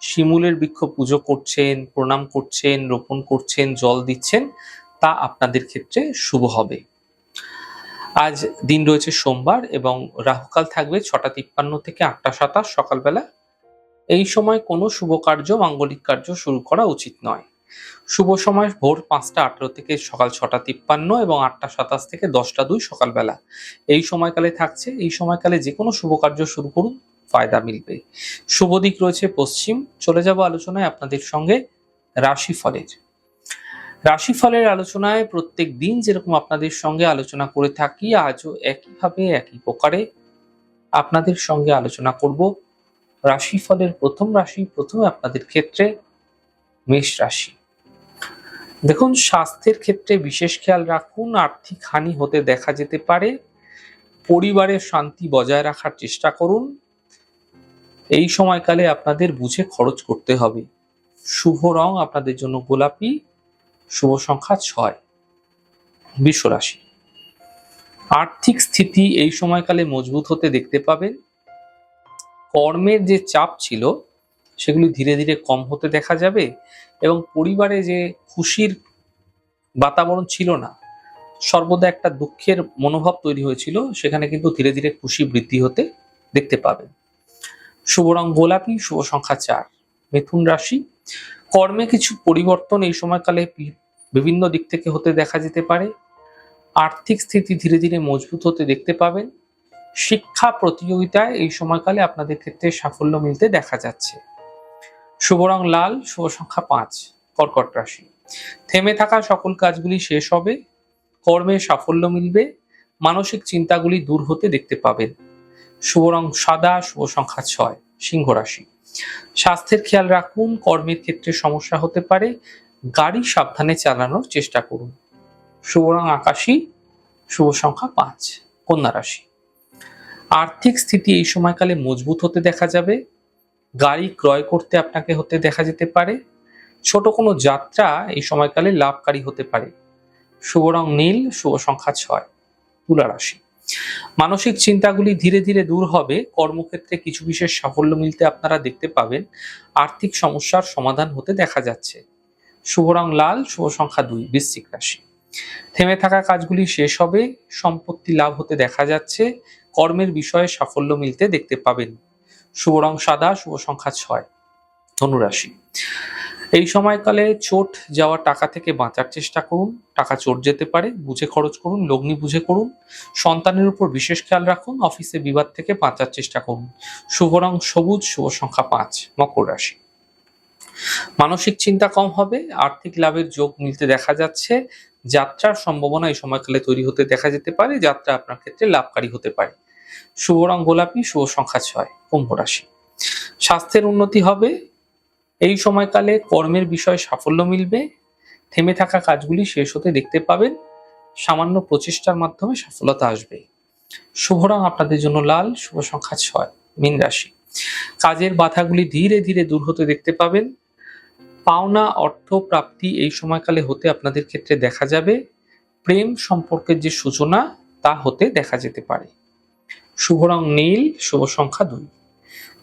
শিমুলের বৃক্ষ পুজো করছেন, প্রণাম করছেন, রোপণ করছেন, জল দিচ্ছেন, তা আপনাদের ক্ষেত্রে শুভ হবে। আজ দিন রয়েছে সোমবার এবং রাহুকাল থাকবে ছটা তিপ্পান্ন থেকে আটটা সাতাশ সকালবেলা। এই সময় কোনো শুভ কার্য, মাঙ্গলিক কার্য শুরু করা উচিত নয়। শুভ সময় ভোর পাঁচটা আঠেরো থেকে সকাল ছটা তিপ্পান্ন এবং আটটা সাতাশ থেকে দশটা দুই সকালবেলা। এই সময়কালে থাকছে, এই সময়কালে যে কোনো শুভ কার্য শুরু করুন। ফায়দা মিলবে। শুভ দিক রয়েছে পশ্চিম। চলে যাব আলোচনায় আপনাদের সঙ্গে রাশিফলের। রাশিফলের আলোচনায় প্রত্যেক দিন যেরকম আপনাদের সঙ্গে আলোচনা করে থাকি, আজও একইভাবে একই প্রকারে আপনাদের সঙ্গে আলোচনা করব। রাশিফলের প্রথম রাশি, প্রথমে আপনাদের ক্ষেত্রে মেষ রাশি। দেখুন, স্বাস্থ্যের ক্ষেত্রে বিশেষ খেয়াল রাখুন, আর্থিক হানি হতে দেখা যেতে পারে। পরিবারের শান্তি বজায় রাখার চেষ্টা করুন। এই সময়কালে আপনাদের বুঝে খরচ করতে হবে। শুভ রং আপনাদের জন্য গোলাপি, শুভ সংখ্যা ছয়, বিশ্ব রাশি। আর্থিক স্থিতি এই সময়কালে মজবুত হতে দেখতে পাবেন। কর্মের যে চাপ ছিল, সেগুলি ধীরে ধীরে কম হতে দেখা যাবে এবং পরিবারে যে খুশির বাতাবরণ ছিল না, সর্বদা একটা দুঃখের মনোভাব তৈরি হয়েছিল, সেখানে কিন্তু ধীরে ধীরে খুশি বৃদ্ধি হতে দেখতে পাবেন। শুভ রং গোলাপি, শুভ সংখ্যা চার, মিথুন রাশি। কর্মে কিছু পরিবর্তন এই সময়কালে বিভিন্ন দিক থেকে হতে দেখা যেতে পারে। আর্থিক স্থিতি ধীরে ধীরে মজবুত হতে দেখতে পাবেন। শিক্ষা প্রতিযোগিতায় এই সময়কালে আপনাদের ক্ষেত্রে সাফল্য মিলতে দেখা যাচ্ছে। শুভ রং লাল, শুভ সংখ্যা পাঁচ, কর্কট রাশি। থেমে থাকা সকল কাজগুলি শেষ হবে। কর্মে সাফল্য মিলবে। মানসিক চিন্তাগুলি দূর হতে দেখতে পাবেন। শুভ রং সাদা, শুভ সংখ্যা ছয়, সিংহ রাশি। স্বাস্থ্যের খেয়াল রাখুন, কর্মের ক্ষেত্রে সমস্যা হতে পারে, গাড়ি সাবধানে চালানোর চেষ্টা করুন। শুভ রং আকাশী, শুভ সংখ্যা পাঁচ, কন্যা রাশি। আর্থিক স্থিতি এই সময়কালে মজবুত হতে দেখা যাবে, গাড়ি ক্রয় করতে আপনাকে হতে দেখা যেতে পারে, ছোট কোনো যাত্রা এই সময়কালে লাভকারী হতে পারে। শুভ রং নীল, শুভ সংখ্যা ছয়, তুলা রাশি। মানসিক চিন্তাগুলি ধীরে ধীরে দূর হবে। কর্মক্ষেত্রে কিছু বিশেষ সাফল্য মিলতে আপনারা দেখতে পাবেন। আর্থিক সমস্যার সমাধান হতে দেখা যাচ্ছে। শুভ রং লাল, শুভ সংখ্যা দুই, বৃশ্চিক রাশি। থেমে থাকা কাজগুলি শেষ হবে। সম্পত্তি লাভ হতে দেখা যাচ্ছে। কর্মের বিষয়ে সাফল্য মিলতে দেখতে পাবেন। শুভ রং সাদা, শুভ সংখ্যা ছয়, ধনুরাশি। এই সময়কালে চোট যাওয়া টাকা থেকে বাঁচার চেষ্টা করুন, টাকা চোট যেতে পারে, বুঝে খরচ করুন, লগ্নি বুঝে করুন, সন্তানের উপর বিশেষ খেয়াল রাখুন, অফিসে বিবাদ থেকে বাঁচার চেষ্টা করুন। শুভ রং সবুজ, শুভ সংখ্যা পাঁচ, মকর রাশি। মানসিক চিন্তা কম হবে, আর্থিক লাভের যোগ মিলতে দেখা যাচ্ছে, যাত্রার সম্ভাবনা এই সময়কালে তৈরি হতে দেখা যেতে পারে, যাত্রা আপনার ক্ষেত্রে লাভকারী হতে পারে। শুভ রং গোলাপি, শুভ সংখ্যা ছয়, কুম্ভ রাশি। স্বাস্থ্যের উন্নতি হবে এই সময়কালে কর্মের বিষয়ে সাফল্য মিলবে। থেমে থাকা কাজগুলি শেষ হতে দেখতে পাবেন। সামান্য প্রচেষ্টার মাধ্যমে সফলতা আসবে। শুভ রং আপনাদের জন্য লাল, শুভ সংখ্যা ছয়, মীন রাশি। কাজের বাধাগুলি ধীরে ধীরে দূর হতে দেখতে পাবেন। পাওনা, অর্থ, প্রাপ্তি এই সময়কালে হতে আপনাদের ক্ষেত্রে দেখা যাবে। প্রেম সম্পর্কের যে সূচনা, তা হতে দেখা যেতে পারে। শুভ রং নীল, শুভ সংখ্যা দুই।